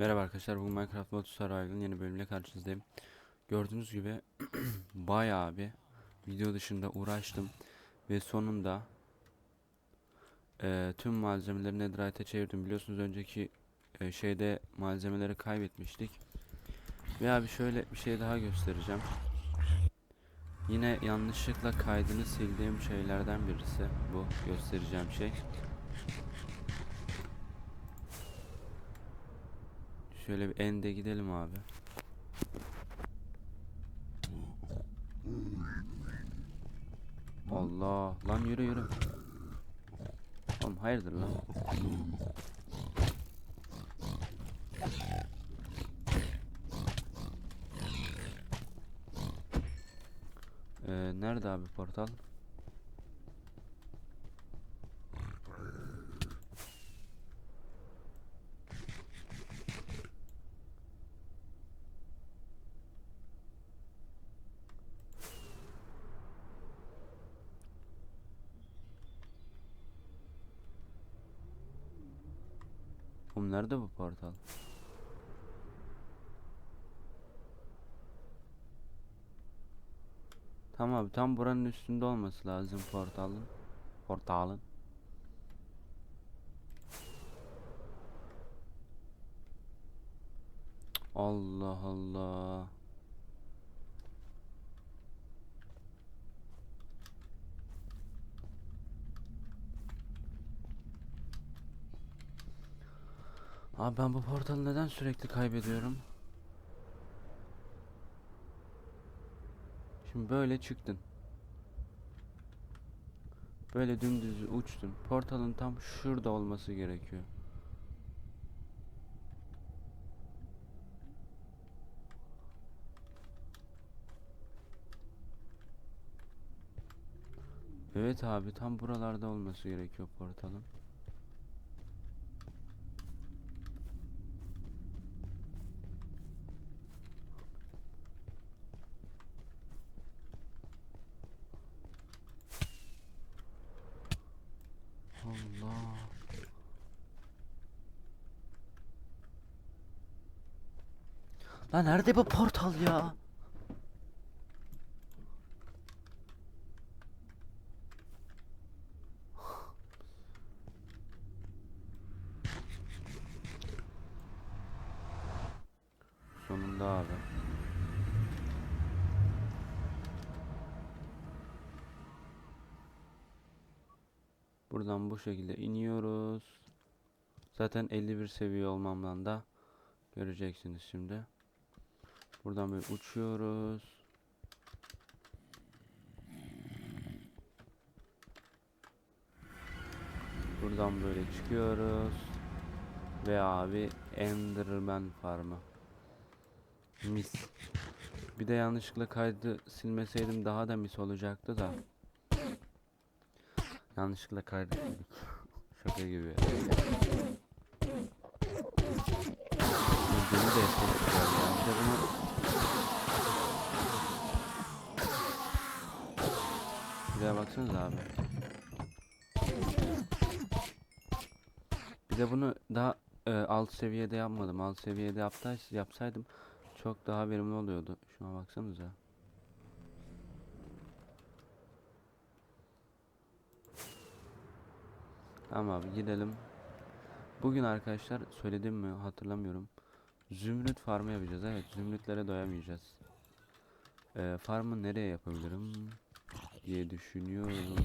Merhaba arkadaşlar, bugün Minecraft Mod Survival'ın yeni bölümüyle karşınızdayım. Gördüğünüz gibi bayağı bir video dışında uğraştım ve sonunda eee, tüm malzemeleri Netherite'e çevirdim. Biliyorsunuz önceki eee, şeyde malzemeleri kaybetmiştik. Ve abi şöyle bir şey daha göstereceğim. Yine yanlışlıkla kaydını sildiğim şeylerden birisi bu göstereceğim şey. Şöyle bir ende gidelim abi. Allah lan yürü yürü. Oğlum hayırdır lan? Ee, nerede abi portal? Nerede bu portal? Tamam abi tam buranın üstünde olması lazım portalın. Portalın. Allah Allah. Abi ben bu portalı neden sürekli kaybediyorum? Şimdi böyle çıktın. Böyle dümdüz uçtun. Portalın tam şurada olması gerekiyor. Evet abi tam buralarda olması gerekiyor portalın. Allah. Lan nerede bu portal ya? Sonunda abi. Buradan bu şekilde iniyoruz. Zaten 51 seviye olmamdan da göreceksiniz şimdi. Buradan böyle uçuyoruz. Buradan böyle çıkıyoruz. Ve abi Enderman farmı. Mis. Bir de yanlışlıkla kaydı silmeseydim daha da mis olacaktı da. Yanlışlıkla kaydı sildik. Şaka gibi. Gemi de Şuraya baksanıza abi. Bir de bunu daha e, alt seviyede yapmadım. Alt seviyede yaptays yapsaydım çok daha verimli oluyordu. Şuna baksanıza. Tamam abi gidelim. Bugün arkadaşlar söyledim mi hatırlamıyorum. Zümrüt farmı yapacağız. Evet zümrütlere doyamayacağız. Ee, farmı nereye yapabilirim diye düşünüyorum.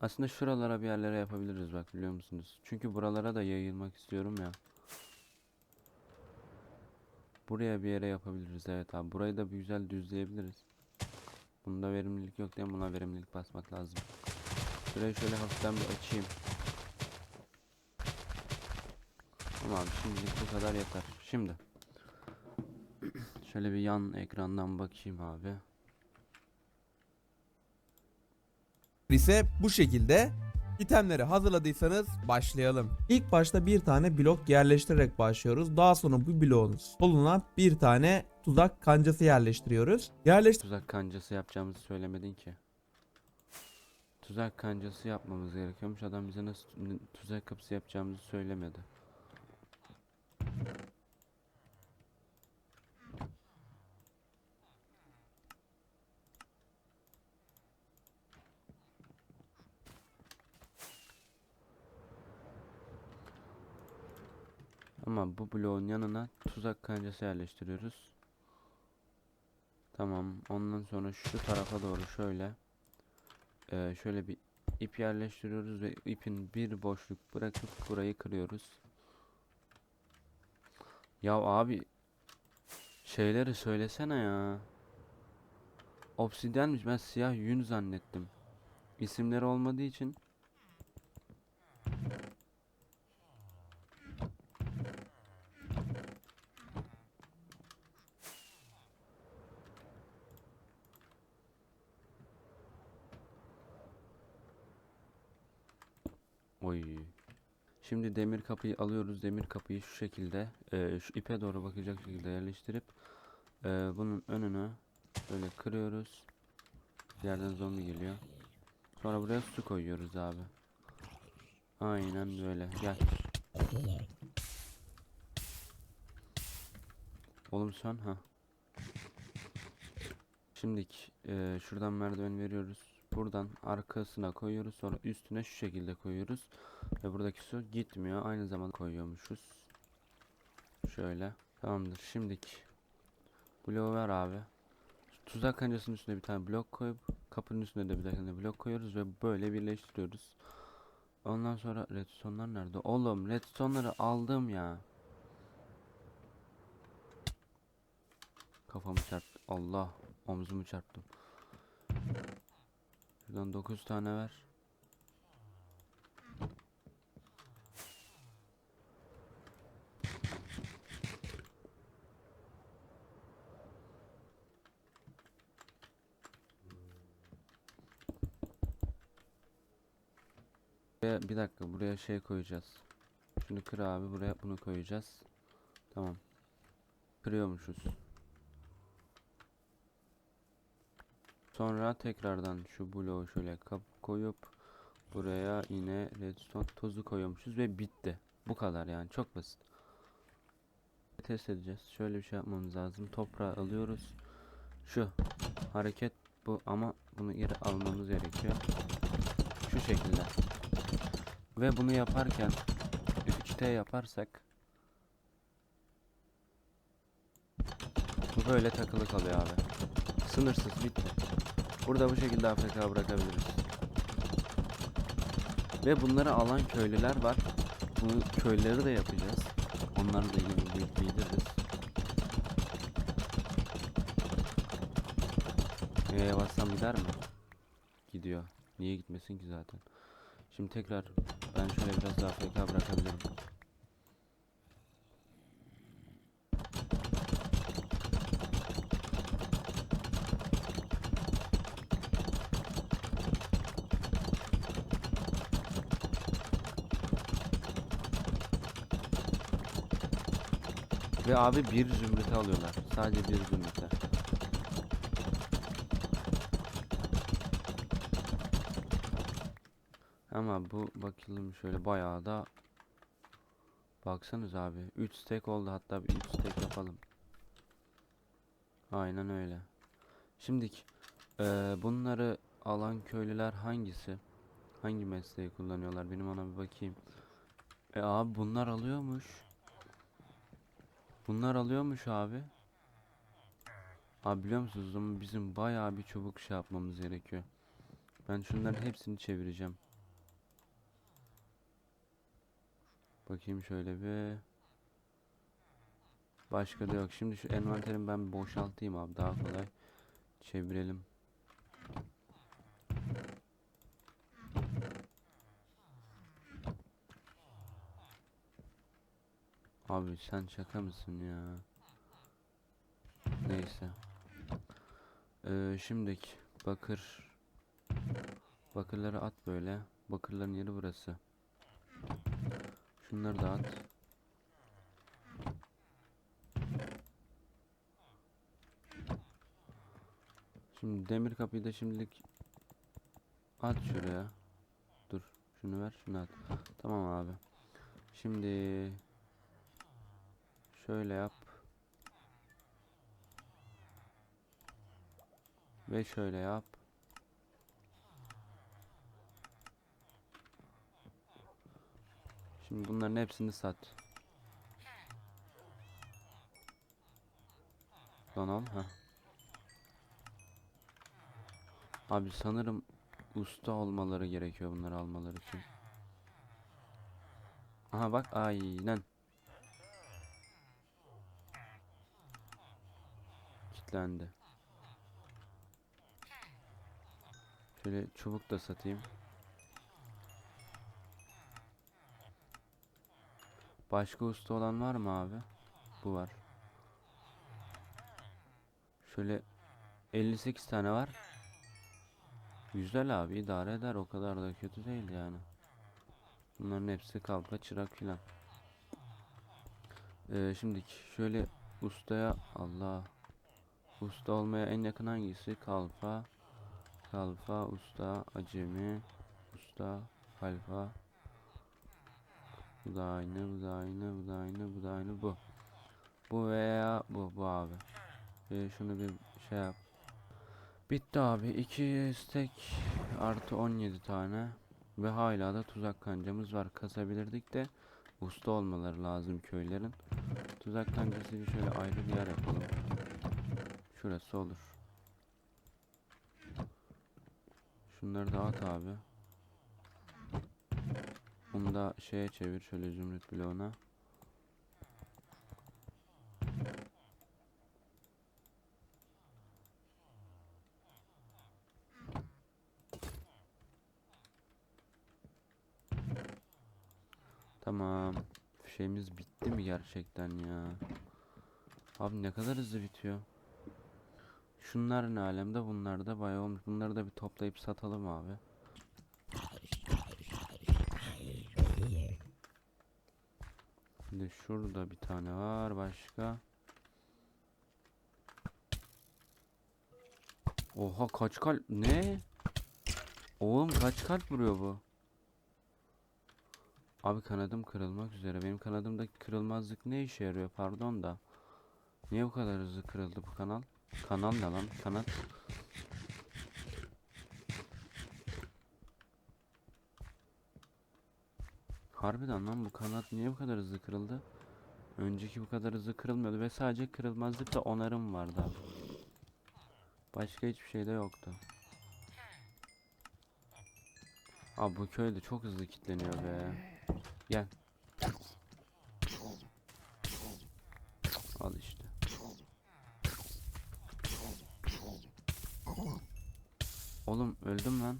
Aslında şuralara bir yerlere yapabiliriz bak biliyor musunuz? Çünkü buralara da yayılmak istiyorum ya. Buraya bir yere yapabiliriz evet abi. Burayı da bir güzel düzleyebiliriz. Bunda verimlilik yok değil mi? Buna verimlilik basmak lazım. Şurayı şöyle hafiften bir açayım. Tamam şimdilik bu kadar yeter. Şimdi. Şöyle bir yan ekrandan bakayım abi. ise bu şekilde itemleri hazırladıysanız başlayalım. İlk başta bir tane blok yerleştirerek başlıyoruz. Daha sonra bu bloğun soluna bir tane tuzak kancası yerleştiriyoruz. Yerleştir Tuzak kancası yapacağımızı söylemedin ki. tuzak kancası yapmamız gerekiyormuş. Adam bize nasıl tu- tuzak kapısı yapacağımızı söylemedi. Ama bu bloğun yanına tuzak kancası yerleştiriyoruz. Tamam. Ondan sonra şu tarafa doğru şöyle şöyle bir ip yerleştiriyoruz ve ipin bir boşluk bırakıp burayı kırıyoruz. Ya abi şeyleri söylesene ya. Obsidyenmiş ben siyah yün zannettim. İsimleri olmadığı için Şimdi demir kapıyı alıyoruz. Demir kapıyı şu şekilde eee, şu ipe doğru bakacak şekilde yerleştirip eee, bunun önünü böyle kırıyoruz. Yerden zombi geliyor. Sonra buraya su koyuyoruz abi. Aynen böyle. Gel. Oğlum sen ha. Şimdilik eee, şuradan merdiven veriyoruz. Buradan arkasına koyuyoruz. Sonra üstüne şu şekilde koyuyoruz. Ve buradaki su gitmiyor. Aynı zamanda koyuyormuşuz. Şöyle. Tamamdır. Şimdilik bloğu ver abi. Tuzak kancasının üstüne bir tane blok koyup kapının üstüne de bir tane blok koyuyoruz ve böyle birleştiriyoruz. Ondan sonra redstone'lar nerede? Oğlum redstone'ları aldım ya. Kafamı çarptı. Allah omzumu çarptım. Şuradan 9 tane ver. Buraya, bir dakika buraya şey koyacağız. Şunu kır abi buraya bunu koyacağız. Tamam. Kırıyormuşuz. Sonra tekrardan şu bloğu şöyle kap koyup buraya yine redstone tozu koyuyormuşuz ve bitti. Bu kadar yani çok basit. Test edeceğiz. Şöyle bir şey yapmamız lazım. Toprağı alıyoruz. Şu hareket bu ama bunu geri almamız gerekiyor. Şu şekilde. Ve bunu yaparken 3T yaparsak bu böyle takılı kalıyor abi. Sınırsız bitti. Burada bu şekilde AFK bırakabiliriz. Ve bunları alan köylüler var. Bu köyleri de yapacağız. Onlarla da bilgi bildiririz. Eee bassam gider mi? Gidiyor. Niye gitmesin ki zaten? Şimdi tekrar ben şöyle biraz daha AFK bırakabilirim. Ve abi bir zümrüte alıyorlar. Sadece bir zümrüte. Ama bu bakalım şöyle bayağı da Baksanız abi 3 stack oldu hatta bir 3 stack yapalım. Aynen öyle. Şimdik eee, bunları alan köylüler hangisi? Hangi mesleği kullanıyorlar? Benim ona bir bakayım. E abi bunlar alıyormuş. Bunlar alıyormuş abi. Abi biliyor musunuz ama bizim bayağı bir çubuk şey yapmamız gerekiyor. Ben şunların hepsini çevireceğim. Bakayım şöyle bir. Başka da yok. Şimdi şu envanterimi ben boşaltayım abi daha kolay. Çevirelim. Abi sen şaka mısın ya? Neyse. Ee, şimdiki bakır bakırları at böyle. Bakırların yeri burası. Şunları da at. Şimdi demir kapıyı da şimdilik At şuraya. Dur. Şunu ver, şunu at. Tamam abi. Şimdi şöyle yap. Ve şöyle yap. Şimdi bunların hepsini sat. Lan al ha. Abi sanırım usta olmaları gerekiyor bunları almaları için. Aha bak aynen. Kitlendi. Şöyle çubuk da satayım. Başka usta olan var mı abi? Bu var. Şöyle 58 tane var. Güzel abi idare eder o kadar da kötü değil yani. Bunların hepsi kalpa çırak filan. Ee, şimdi şöyle ustaya Allah usta olmaya en yakın hangisi? Kalfa kalfa usta acemi usta kalfa bu da aynı bu da aynı bu da aynı bu da aynı bu bu veya bu bu abi Ee, şunu bir şey yap Bitti abi. 2 stack artı 17 tane. Ve hala da tuzak kancamız var. Kasabilirdik de usta olmaları lazım köylerin. Tuzak kancası şöyle ayrı bir yer yapalım. Şurası olur. Şunları da at abi. Bunu da şeye çevir şöyle zümrüt bloğuna. Tamam. Şeyimiz bitti mi gerçekten ya? Abi ne kadar hızlı bitiyor. Şunlar ne alemde bunlar da bayağı olmuş. Bunları da bir toplayıp satalım abi. Şimdi şurada bir tane var başka. Oha kaç kalp ne? Oğlum kaç kalp vuruyor bu? Abi kanadım kırılmak üzere. Benim kanadımdaki kırılmazlık ne işe yarıyor? Pardon da. Niye bu kadar hızlı kırıldı bu kanal? Kanal ne lan? Kanat. Harbiden lan bu kanat niye bu kadar hızlı kırıldı? Önceki bu kadar hızlı kırılmıyordu ve sadece kırılmazlık da onarım vardı. Başka hiçbir şey de yoktu. Abi bu köyde çok hızlı kilitleniyor be. Gel. Al işte. Oğlum öldüm lan.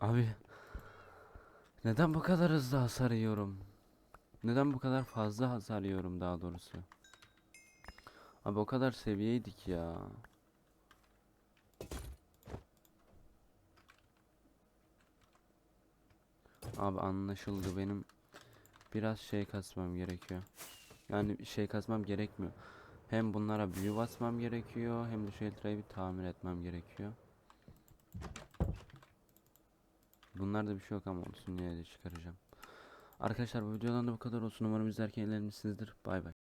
Abi. Neden bu kadar hızlı hasar yiyorum? Neden bu kadar fazla hasar yiyorum daha doğrusu? Abi o kadar seviyeydik ya. Abi anlaşıldı benim biraz şey kasmam gerekiyor. Yani şey kasmam gerekmiyor. Hem bunlara büyü basmam gerekiyor hem de eltrayı bir tamir etmem gerekiyor. Bunlarda bir şey yok ama olsun yine de çıkaracağım. Arkadaşlar bu videodan da bu kadar olsun. Umarım izlerken eğlenmişsinizdir. Bay bay.